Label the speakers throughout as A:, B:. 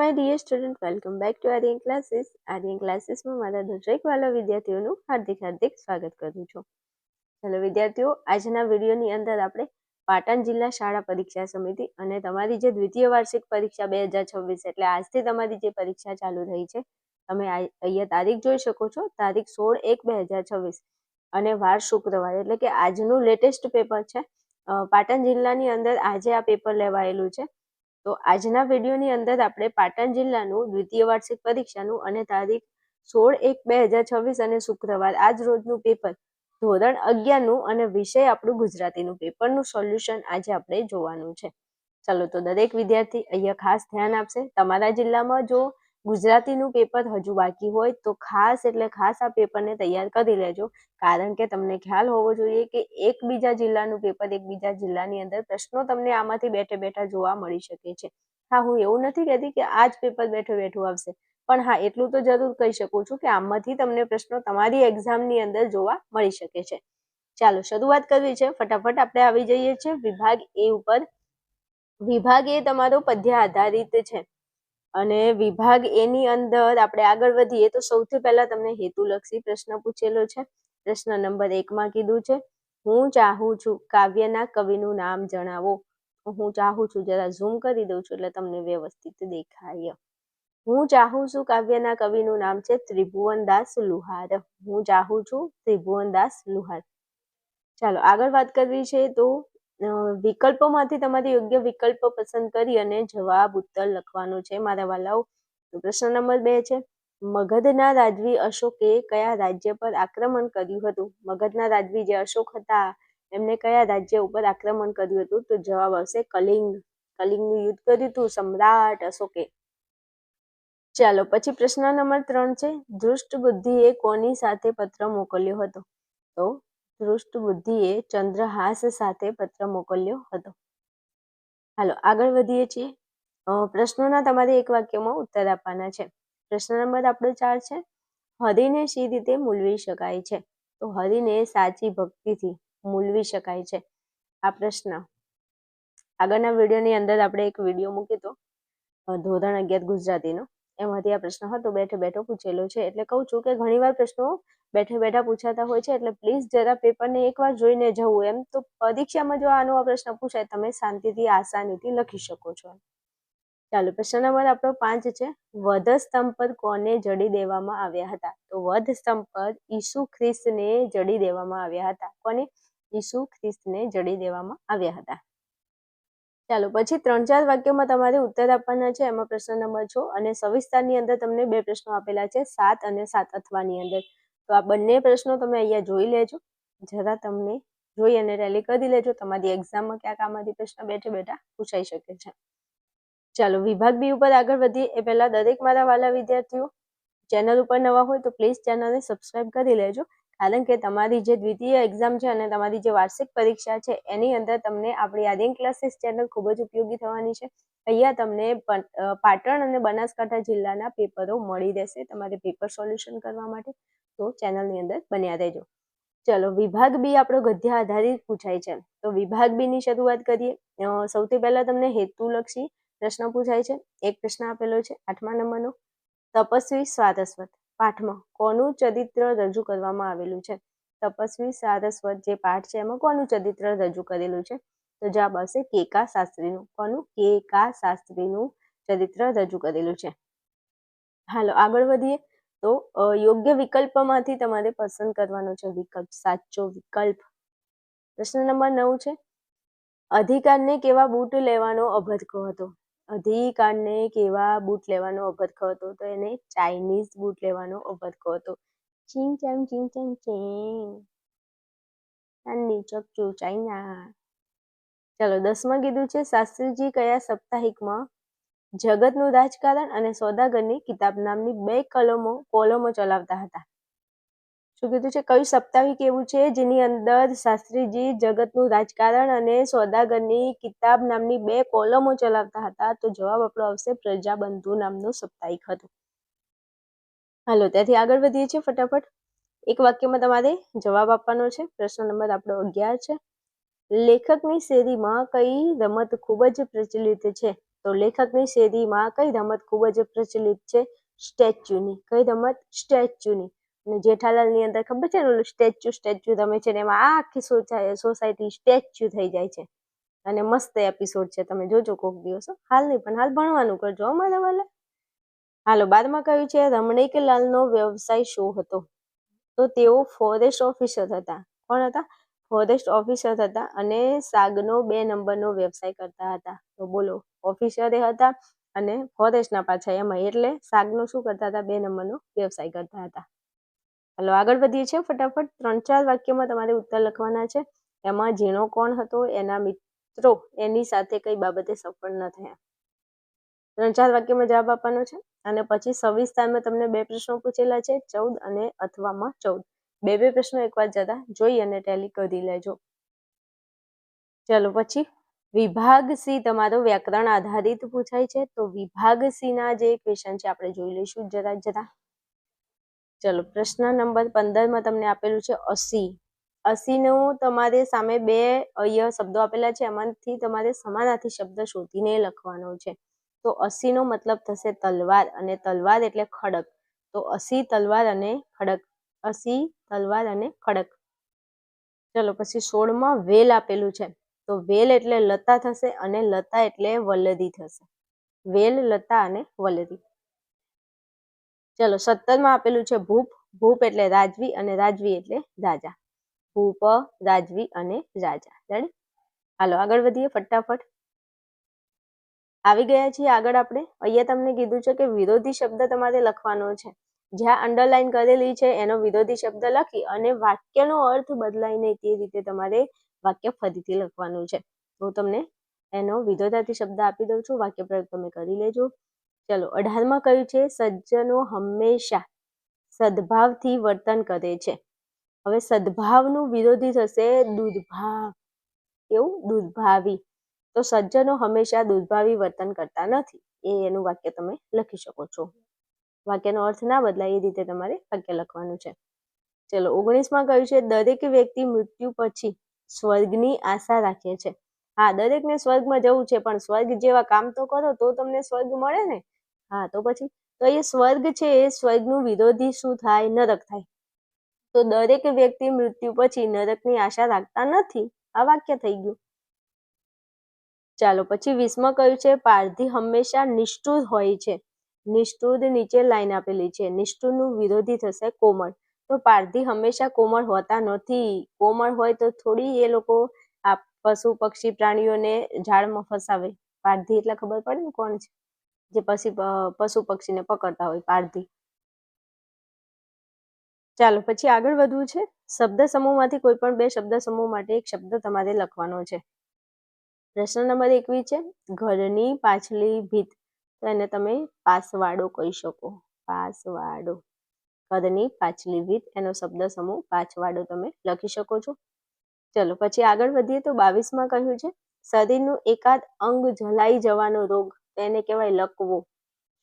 A: My dear student welcome back to Aryan classes Aryan ક્લાસીસમાં મારા દરેક વાલા વિદ્યાર્થીઓનું હાર્દિક હાર્દિક સ્વાગત કરું છું. ચલો વિદ્યાર્થીઓ, આજના વિડીયોની અંદર આપણે પાટણ જિલ્લા શાળા પરીક્ષા સમિતિ અને તમારી જે દ્વિતીય વાર્ષિક પરીક્ષા બે હજાર છવ્વીસ એટલે આજથી તમારી જે પરીક્ષા ચાલુ રહી છે, તમે અહીંયા તારીખ જોઈ શકો છો, તારીખ સોળ એક બે હજાર છવ્વીસ અને વાર શુક્રવાર એટલે કે આજનું લેટેસ્ટ પેપર છે. પાટણ જિલ્લાની અંદર આજે આ પેપર લેવાયેલું છે. તો આજના વિડીયોની અંદર આપણે પાટણ જિલ્લાનું દ્વિતીય વાર્ષિક પરીક્ષાનું અને તારીખ સોળ એક બે હજાર છવ્વીસ અને શુક્રવાર આજ રોજનું પેપર ધોરણ અગિયારનું અને વિષય આપણું ગુજરાતીનું પેપરનું સોલ્યુશન આજે આપણે જોવાનું છે. ચલો તો દરેક વિદ્યાર્થી અહીંયા ખાસ ધ્યાન આપશે. તમારા જિલ્લામાં જો ગુજરાતીનું પેપર હજુ બાકી હોય તો ખાસ એટલે ખાસ આ પેપરને તૈયાર કરી લેજો. કારણ કે તમને ખ્યાલ હોવો જોઈએ કે એકબીજા જિલ્લાનું પેપર એકબીજા જિલ્લાની અંદર પ્રશ્નો તમને આમાંથી બેઠે બેઠા જોવા મળી શકે છે. હા, હું એવું નથી કહેતી કે આ જ પેપર બેઠું બેઠું આવશે. પણ હા, એટલું તો જરૂર કહી શકું છું કે આમાંથી તમને પ્રશ્નો તમારી એક્ઝામની અંદર જોવા મળી શકે છે. ચાલો, શરૂઆત કરવી છે. ફટાફટ આપણે આવી જઈએ છીએ. વિભાગ એ ઉપર. વિભાગ એ તમારો પદ્ય આધારિત છે. અને વિભાગ એની અંદર આપણે આગળ વધીએ તો સૌથી પહેલા તમને હેતુલક્ષી પ્રશ્ન પૂછેલો છે. પ્રશ્ન નંબર એકમાં કીધું છે, હું ચાહું છું કાવ્યના કવિનું નામ જણાવો. હું ચાહું છું, જરા ઝૂમ કરી દઉં છું એટલે તમને વ્યવસ્થિત દેખાય. હું ચાહું છું કાવ્યના કવિનું નામ છે ત્રિભુવનદાસ લુહાર. હું ચાહું છું ત્રિભુવનદાસ લુહાર. ચાલો આગળ વાત કરવી છે તો વિકલ્પોમાંથી તમારે યોગ્ય વિકલ્પ પસંદ કરી અને જવાબ, ઉત્તર લખવાનો છે. મારા વાલાઓ પ્રશ્ન નંબર બે છે. મગધના રાજવી અશોકે કયા રાજ્ય પર આક્રમણ કર્યું હતું? મગધના રાજવી જે અશોક હતા, એમને કયા રાજ્ય ઉપર આક્રમણ કર્યું હતું? તો જવાબ આવશે કલિંગ. કલિંગનું યુદ્ધ કર્યું હતું સમ્રાટ અશોકે. ચાલો, પછી પ્રશ્ન નંબર ત્રણ છે. દૃષ્ટ બુદ્ધિએ કોની સાથે પત્ર મોકલ્યો હતો? તો દૃષ્ટ બુદ્ધિએ ચંદ્રહાસ સાથે પત્ર મોકલ્યો હતો. હાલો, આગળ વધીએ છીએ. પ્રશ્નોના તમારે એક વાક્યમાં ઉત્તર આપવાના છે. પ્રશ્ન નંબર આપણો ચાર છે. હરિને શી રીતે મૂલવી શકાય છે? તો હરિને સાચી ભક્તિથી મૂલવી શકાય છે. આ પ્રશ્ન. આગળના વિડીયોની અંદર આપણે એક વીડિયો મૂક્યો હતો. ધોરણ અગિયાર ગુજરાતીનો. એમાંથી આ પ્રશ્ન હતો, બેઠો બેઠો પૂછેલો છે. એટલે કહું છું કે ઘણીવાર પ્રશ્નો બેઠે બેઠા પૂછાતા હોય છે, એટલે પ્લીઝ જરા પેપરને એકવાર જોઈને જવું. એમ તો પરીક્ષામાં જો આનો આ પ્રશ્ન પૂછાય, તમે શાંતિથી, આસાનીથી લખી શકો છો. ચાલો, પ્રશ્ન નંબર આપણો પાંચ છે. વધ સ્તંભ પર કોને જડી દેવામાં આવ્યા હતા? તો વધ સ્તંભ પર ઈસુ ખ્રિસ્તને જડી દેવામાં આવ્યા હતા. કોને? ઈસુ ખ્રિસ્તને જડી દેવામાં આવ્યા હતા. ચાલો, પછી ત્રણ ચાર વાક્યોમાં તમારે ઉત્તર આપવાના છે, એમાં પ્રશ્ન નંબર છ અને સવિસ્તારની અંદર તમને બે પ્રશ્નો આપેલા છે, સાત અને સાત અથવાની અંદર. તો આ બંને પ્રશ્નો તમે અહીંયા જોઈ લેજો. જરા તમને જોઈ અને રેલી કરી લેજો. તમારી એક્ઝામમાં ક્યાંક આમાંથી પ્રશ્ન બેઠે બેઠા પૂછાઈ શકે છે. ચાલો, વિભાગ બી ઉપર આગળ વધીએ. એ પહેલા દરેક મારા વાલા વિદ્યાર્થીઓ ચેનલ ઉપર નવા હોય તો પ્લીઝ ચેનલને સબસ્ક્રાઇબ કરી લેજો. કારણ કે તમારી જે દ્વિતીય એક્ઝામ છે અને તમારી જે વાર્ષિક પરીક્ષા છે, એની અંદર તમને આપણી આર્યન ક્લાસીસ ચેનલ ખૂબ જ ઉપયોગી થવાની છે. અહીંયા તમને પાટણ અને બનાસકાંઠા જિલ્લાના પેપરો મળી રહેશે તમારે પેપર સોલ્યુશન કરવા માટે. તો ચેનલની અંદર બન્યા રહેજો. ચલો, વિભાગ બી આપણો ગદ્ય આધારિત પૂછાય છે. તો વિભાગ બી ની શરૂઆત કરીએ. સૌથી પહેલા તમને હેતુલક્ષી પ્રશ્ન પૂછાય છે. એક પ્રશ્ન આપેલો છે, આઠમા નંબરનો. તપસ્વી સ્વારસ્વત પાઠમાં કોનું ચરિત્ર રજૂ કરવામાં આવેલું છે? તપસ્વી, સારસ્વત જે પાઠ છે, એમાં કોનું ચરિત્ર રજૂ કરેલું છે? તો જવાબ આવશે કેકા શાસ્ત્રીનું. કોનું? કેકા શાસ્ત્રીનું ચરિત્ર રજૂ કરેલું છે. હાલો, આગળ વધીએ. તો યોગ્ય વિકલ્પમાંથી તમારે પસંદ કરવાનો છે વિકલ્પ. સાચો વિકલ્પ. પ્રશ્ન નંબર નવ છે. અધિકારને કેવા બૂટ લેવાનો અભરકો હતો અધિકારને કેવા બૂટ લેવાનો અભરખો હતો? તો એને ચાઇનીઝ બૂટ લેવાનો અભરખો હતો. ચીંગ ચાંગ ચીંગ ચાંગ, ચેંગ. નાની ચકચુ ચાઇના. ચલો, દસમાં કીધું છે, શાસ્ત્રીજી કયા સાપ્તાહિકમાં જગતનું રાજકારણ અને સોદાગરની કિતાબ નામની બે કલમો, કોલમો ચલાવતા હતા? શું કીધું છે? કયું સાપ્તાહિક એવું છે જેની અંદર શાસ્ત્રીજી જગતનું રાજકારણ અને સોદાગરની કિતાબ નામની બે કોલમો ચલાવતા હતા? તો જવાબ આપણો આવશે પ્રજાબંધુ નામનું સાપ્તાહિક હતું. હાલો, ત્યાંથી આગળ વધીએ છીએ ફટાફટ. એક વાક્યમાં તમારે જવાબ આપવાનો છે. પ્રશ્ન નંબર આપણો અગિયાર છે. લેખકની શેરીમાં કઈ રમત ખૂબ જ પ્રચલિત છે? તો લેખકની શેરીમાં કઈ રમત ખૂબ જ પ્રચલિત છે? સ્ટેચ્યુની. કઈ રમત? સ્ટેચ્યુની. અને જેઠાલાલની અંદર ખબર છે ને ઓલું સ્ટેચ્યુ સ્ટેચ્યુ રમે છે ને એમાં આખી સોસાયટી સ્ટેચ્યુ થઈ જાય છે. અને મસ્ત એપિસોડ છે, તમે જોજો કોક દિવસો હાલ નહીં, પણ હાલ ભણવાનું કરજો અમારે વાલે. હાલો, બાદમાં કહ્યું છે, રમણીકલાલનો વ્યવસાય શું હતો? તો તેઓ ફોરેસ્ટ ઓફિસર હતા. કોણ હતા? ફોરેસ્ટ ઓફિસર હતા અને સાગનો બે નંબરનો વ્યવસાય કરતા હતા. તો બોલો ઓફિસરે હતા અને ફોરેસ્ટના પાછા એમાં એટલે સાગનો શું કરતા હતા? બે નંબરનો વ્યવસાય કરતા હતા. હાલો, આગળ વધીએ છીએ ફટાફટ. ત્રણ ચાર વાક્યમાં તમારે ઉત્તર લખવાના છે. એમાં ઝીણો કોણ હતો? એના મિત્રો એની સાથે કઈ બાબતે સફળ ન થયા? ત્રણ ચાર વાક્યમાં જવાબ આપવાનો છે. અને પછી સવિસ્તારમાં તમને બે પ્રશ્નો પૂછેલા છે. ચૌદ અને અથવામાં ચૌદ. બે બે પ્રશ્નો એકવાર જતા જોઈ અને ટેલી કરી લેજો. ચલો, પછી વિભાગ સી તમારો વ્યાકરણ આધારિત પૂછાય છે. તો વિભાગ સી ના જે ક્વેશ્ચન છે, આપણે જોઈ લઈશું. જરા જરા. ચલો, પ્રશ્ન નંબર પંદરમાં તમને આપેલું છે અસી. અસીનું તમારે સામે બે અય શબ્દો આપેલા છે, એમાંથી તમારે સમાનાર્થી શબ્દ શોધીને લખવાનો છે. તો અસીનો મતલબ થશે તલવાર અને તલવાર એટલે ખડક. તો અસી તલવાર અને ખડક. અસી તલવાર અને ખડક. ચલો, પછી સોળમાં વેલ આપેલું છે. તો વેલ એટલે લતા થશે અને લતા એટલે વલદી થશે. વેલ, લતા અને વલદી. ચલો, સત્તરમાં આપેલું છે ભૂપ. ભૂપ એટલે રાજવી અને રાજવી એટલે રાજા. ભૂપ, રાજવી અને રાજા. રેડી હાલો, આગળ વધીએ ફટાફટ. આવી ગયા છીએ આગળ આપણે. અહીંયા તમને કીધું છે કે વિરોધી શબ્દ તમારે લખવાનો છે. જ્યાં અંડરલાઈન કરેલી છે, એનો વિરોધી શબ્દ લખી અને વાક્યનો અર્થ બદલાય નહીં તે રીતે તમારે વાક્ય ફરીથી લખવાનું છે. હું તમને એનો વિરોધાર્થી શબ્દ આપી દઉં છું. વાક્ય પ્રયોગ તમે કરી લેજો. ચલો, અઢારમાં કહ્યું છે? સજ્જનો હંમેશા સદભાવથી વર્તન કરે છે. હવે સદભાવનું વિરોધી થશે દુર્ભાવ. એવું દુર્ભાવી. તો સજ્જનો હંમેશા દુર્ભાવી વર્તન કરતા નથી. એ એનું વાક્ય તમે લખી શકો છો. વાક્યનો અર્થ ના બદલાય એ રીતે તમારે વાક્ય લખવાનું છે. ચલો, ઓગણીસમાં કહ્યું છે? દરેક વ્યક્તિ મૃત્યુ પછી સ્વર્ગની આશા રાખે છે. હા, દરેકને સ્વર્ગમાં જવું છે, પણ સ્વર્ગ જેવા કામ તો કરો તો તમને સ્વર્ગ મળે ને? હા, તો પછી? તો એ સ્વર્ગ છે, એ સ્વર્ગનું વિરોધી શું થાય? નરક થાય. તો દરેક વ્યક્તિ મૃત્યુ પછી નરકની આશા રાખતા નથી? આ વાક્ય થઈ ગયું. ચાલો, પછી વીસમાં કહ્યું છે? પારધી હંમેશા નિષ્ઠુર હોય છે. નિષ્ઠુર નીચે લાઈન આપેલી છે. નિષ્ઠુરનું વિરોધી થશે કોમળ. તો પારધી હંમેશા કોમળ હોતા નથી. કોમળ હોય તો થોડી એ લોકો આ પશુ પક્ષી પ્રાણીઓને ઝાડમાં ફસાવે. પારધી એટલે ખબર પડે ને કોણ છે? જે પછી પશુ પક્ષીને પકડતા હોય પારધી ચાલો, પછી આગળ વધવું છે. શબ્દ સમૂહમાંથી કોઈ પણ બે શબ્દ સમૂહ માટે એક શબ્દ તમારે લખવાનો છે. પ્રશ્ન નંબર એકવી છે. ઘરની પાછલી ભીત, તો એને તમે પાસવાડો કહી શકો. પાસવાડો. ઘરની પાછલી ભીત, એનો શબ્દ સમૂહ પાછવાડો તમે લખી શકો છો. ચલો, પછી આગળ વધીએ તો બાવીસમાં કહ્યું છે. શરીરનું એકાદ અંગ જલાઈ જવાનો રોગ એને કહેવાય લકવો.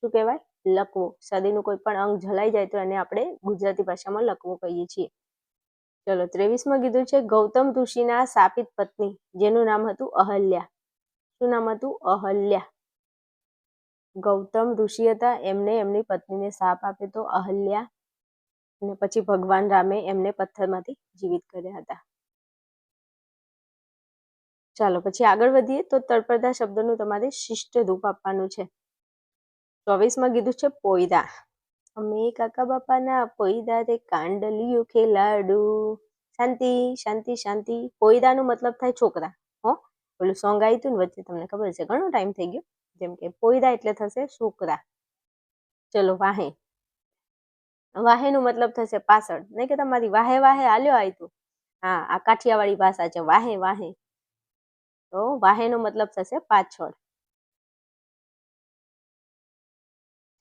A: શું કહેવાય? લકવો. સદીનું કોઈ પણ અંગ જલાઈ જાય તો એને આપણે ગુજરાતી ભાષામાં લકવો કહીએ છીએ. ચલો, ત્રેવીસમાં કીધું છે, ગૌતમ ઋષિના સાપિત પત્ની, જેનું નામ હતું અહલ્યા. શું નામ હતું? અહલ્યા. ગૌતમ ઋષિ હતા, એમને એમની પત્નીને સાપ આપ્યો તો અહલ્યા. અને પછી ભગવાન રામે એમને પથ્થરમાંથી જીવિત કર્યા હતા. ચાલો પછી આગળ વધીએ. તો તળપદા શબ્દનું તમારે શિષ્ટ રૂપ આપવાનું છે. ચોવીસમાં કીધું છે, પોયરા. અમે કાકા બાપાના પોયરા રે કાંડલિયું ખેલાડુ. શાંતિ શાંતિ શાંતિ. પોયરાનો મતલબ થાય છોકરા. હો, પેલું સોંગ આવ્યું ને વચ્ચે તમને ખબર છે, ઘણો ટાઈમ થઈ ગયો. જેમ કે પોયરા એટલે થશે છોકરા. ચલો, વાહે. વાહેનો મતલબ થશે પાછળ. નહીં કે તમારી વાહે વાહે આલ્યો આવ્યું હા, આ કાઠિયાવાડી ભાષા છે. વાહે વાહે. તો વાહેનો મતલબ થશે પાછળ.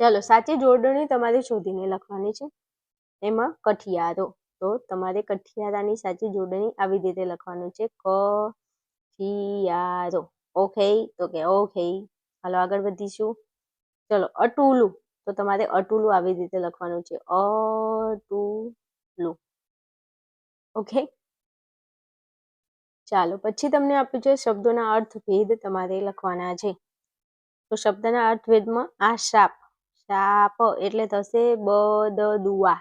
A: ચાલો, સાચી જોડણી તમારે શોધીને લખવાની છે. એમાં કઠિયારો. તો તમારે કઠિયારાની સાચી જોડણી આવી રીતે લખવાનું છે. કઠિયારો ઓકે, તો કે ઓકે. હાલો આગળ વધીશું. ચલો, અટુલું. તો તમારે અટુલું આવી રીતે લખવાનું છે. અટુલું. ઓકે? ચાલો, પછી તમને આપ્યું છે શબ્દોના અર્થ ભેદ તમારે લખવાના છે. તો શબ્દના અર્થભેદમાં આ શાપ શાપ એટલે થશે બ દુઆ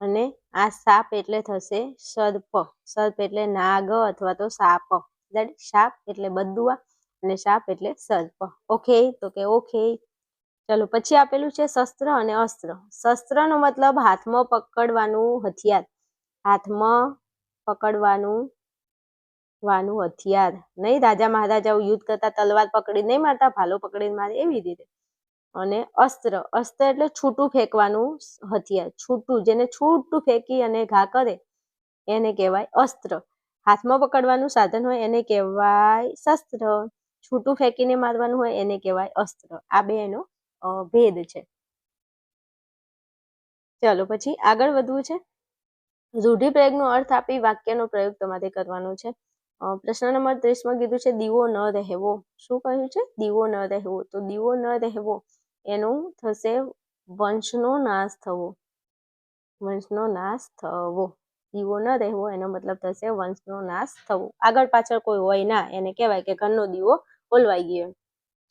A: અને આ સાપ એટલે થશે સર્પ સર્પ એટલે નાગ અથવા તો સાપ. શાપ એટલે બદુઆ અને શાપ એટલે સર્પ ઓકે તો કે ઓકે ચલો, પછી આપેલું છે શસ્ત્ર અને અસ્ત્ર. શસ્ત્રનો મતલબ હાથમાં પકડવાનું હથિયાર. હાથમાં પકડવાનું, વાનું હથિયાર. નહીં, રાજા મહારાજાઓ યુદ્ધ કરતા તલવાર પકડી નહીં મારતા, ભાલો પકડીને મારે એવી રીતે. અને અસ્ત્ર અસ્ત્ર એટલે છૂટું ફેંકવાનું હથિયાર. છૂટું, જેને છૂટું ફેંકી અને ઘા કરે, એને કહેવાય અસ્ત્ર. હાથમાં પકડવાનું સાધન હોય, એને કહેવાય શસ્ત્ર. છૂટું ફેંકીને મારવાનું હોય, એને કહેવાય અસ્ત્ર. આ બે એનો ભેદ છે. ચલો, પછી આગળ વધવું છે. રૂઢિપ્રયોગનો અર્થ આપી વાક્યનો પ્રયોગ તમારે કરવાનો છે. પ્રશ્ન નંબર ત્રીસમાં કીધું છે, દીવો ન રહેવો. શું કહ્યું છે? દીવો ન રહેવો. તો દીવો ન રહેવો, એનું થશે વંશનો નાશ થવો. વંશનો નાશ થવો. દીવો ન રહેવો, એનો મતલબ થશે વંશનો નાશ થવો. આગળ પાછળ કોઈ હોય ના, એને કહેવાય કે ઘરનો દીવો ઓલવાઈ ગયો.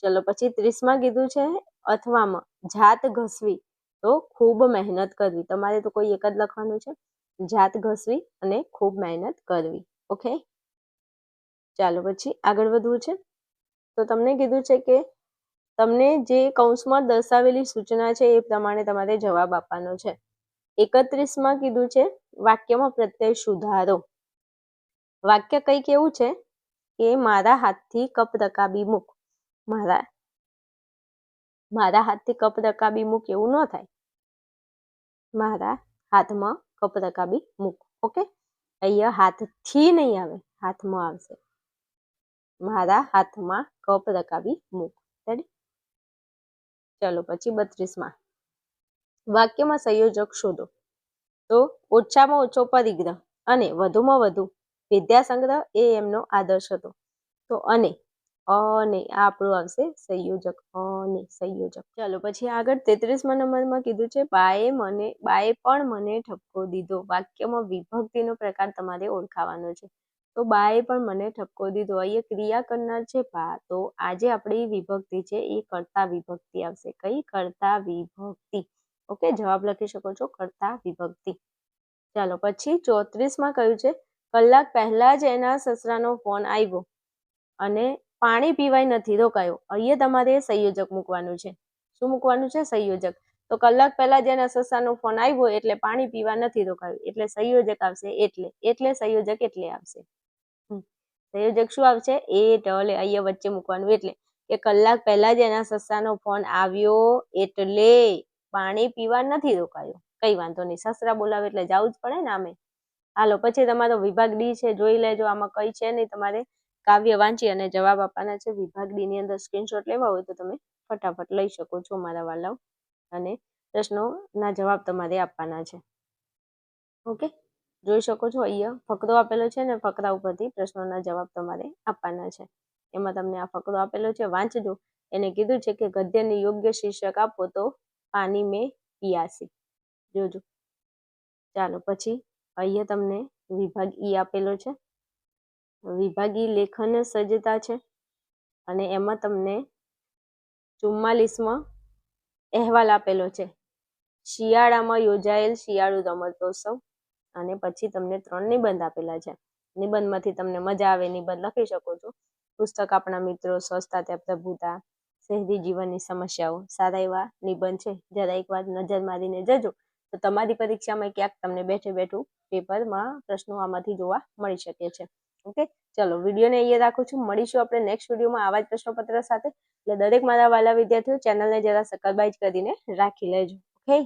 A: ચલો, પછી ત્રીસમાં કીધું છે, અથવામાં જાત ઘસવી. તો ખૂબ મહેનત કરવી. તમારે તો કોઈ એક જ લખવાનું છે. જાત ઘસવી અને ખૂબ મહેનત કરવી. ઓકે? ચાલો પછી આગળ વધવું છે. તો તમને કીધું છે કે તમને જે કૌંસમાં દર્શાવેલી સૂચના છે એ પ્રમાણે તમારે જવાબ આપવાનો છે. એકત્રીસમાં કીધું છે, વાક્યમાં પ્રત્યય સુધારો. વાક્ય કંઈક એવું છે કે મારા હાથથી કપ રકાબી મૂક. મારા મારા હાથથી કપ રકાબી મૂક એવું ન થાય. મારા હાથમાં કપ રકાબી મૂક, ઓકે? અહીંયા હાથથી નહીં આવે, હાથમાં આવશે. મારા હાથમાં કપ રકાબી મૂક ચલો પછી બત્રીસમાં. વાક્યમાં સંયોજક શોધો. તો ઓછામાં ઓછો પરિગ્રહ અને વધુમાં વધુ વિદ્યા સંગ્રહ એ એમનો આદર્શ હતો. તો અને અને આ આપણું આવશે સંયોજક. અને સંયોજક. ચાલો, પછી આગળ તેત્રીસમાં નંબરમાં કીધું છે, બાએ મને, બાએ પણ મને ઠપકો દીધો. વાક્યમાં વિભક્તિનો પ્રકાર તમારે ઓળખાવાનો છે. તો બાએ પણ મને ઠપકો દીધો. અહીંયા ક્રિયા કરનાર છે બા તો આજે આપણી વિભક્તિ છે, એ કરતા વિભક્તિ આવશે. કઈ કરતા વિભક્તિ? ઓકે, જવાબ લખી શકો છો, કરતા વિભક્તિ. ચાલો, પછી ચોત્રીસમાં કહ્યું છે, કલાક પહેલા જ એના સસરાનો ફોન આવ્યો અને પાણી પીવાય નથી. રોકાયો અહીંયા તમારે સંયોજક મૂકવાનું છે. શું મૂકવાનું છે? સંયોજક. તો કલાક પહેલા જેના એના સસરાનો ફોન આવ્યો એટલે પાણી પીવા નથી રોકાયું. એટલે સંયોજક આવશે એટલે. એટલે સંયોજક એટલે આવશે. સંયોજક શું આવશે? એ ટલે અહીંયા વચ્ચે મૂકવાનું એટલે કે કલાક પહેલા જેના એના સસરાનો ફોન આવ્યો એટલે પાણી પીવા નથી રોકાયો. કઈ વાંધો નહીં. સસરા બોલાવે એટલે જવું જ પડે ને આમે. હાલો, પછી તમારો વિભાગ ડી છે. જોઈ લેજો. આમાં કઈ છે નહીં તમારે. કાવ્ય વાંચી અને જવાબ આપવાના છે. વિભાગ ડી ની અંદર સ્ક્રીનશોટ લેવા હોય તો તમે ફટાફટ લઈ શકો છો મારા વાલાઓ. અને પ્રશ્નોના જવાબ તમારે આપવાના છે. ઓકે? જોઈ શકો છો અહીંયા ફકરો આપેલો છે ને ફકરા ઉપરથી પ્રશ્નોના જવાબ તમારે આપવાના છે. એમાં તમને આ ફકરો આપેલો છે. વાંચજો. એને કીધું છે કે ગદ્યને યોગ્ય શીર્ષક આપો તો પાણી મેં પિયાસી. જોજો. ચાલો, પછી અહીંયા તમને વિભાગ ઈ આપેલો છે. વિભાગી લેખન સજ્જતા છે. અને એમાં તમને ચુમ્માલીસમાં અહેવાલ આપેલો છે. શિયાળામાં યોજાયેલ શિયાળુ રમતોત્સવ અને પછી તમને ત્રણ નિબંધ આપેલા છે. નિબંધમાંથી તમને મજા આવે નિબંધ લખી શકો છો. પુસ્તક આપણા મિત્રો સ્વસ્થતા ત્યાં પ્રભુતા શહેરી જીવનની સમસ્યાઓ. સારા એવા નિબંધ છે. જરા એકવાર નજર મારીને જજો. તો તમારી પરીક્ષામાં ક્યાંક તમને બેઠે બેઠું પેપરમાં પ્રશ્નો આમાંથી જોવા મળી શકે છે. ઓકે? ચલો, વિડીયોને અહીંયા રાખું છું. મળીશું આપણે નેક્સ્ટ વિડીયોમાં આવા જ પ્રશ્નપત્ર સાથે. એટલે દરેક મારા વાલા વિદ્યાર્થીઓ ચેનલને જરા સબસ્ક્રાઇબ કરીને રાખી લેજો. ઓકે?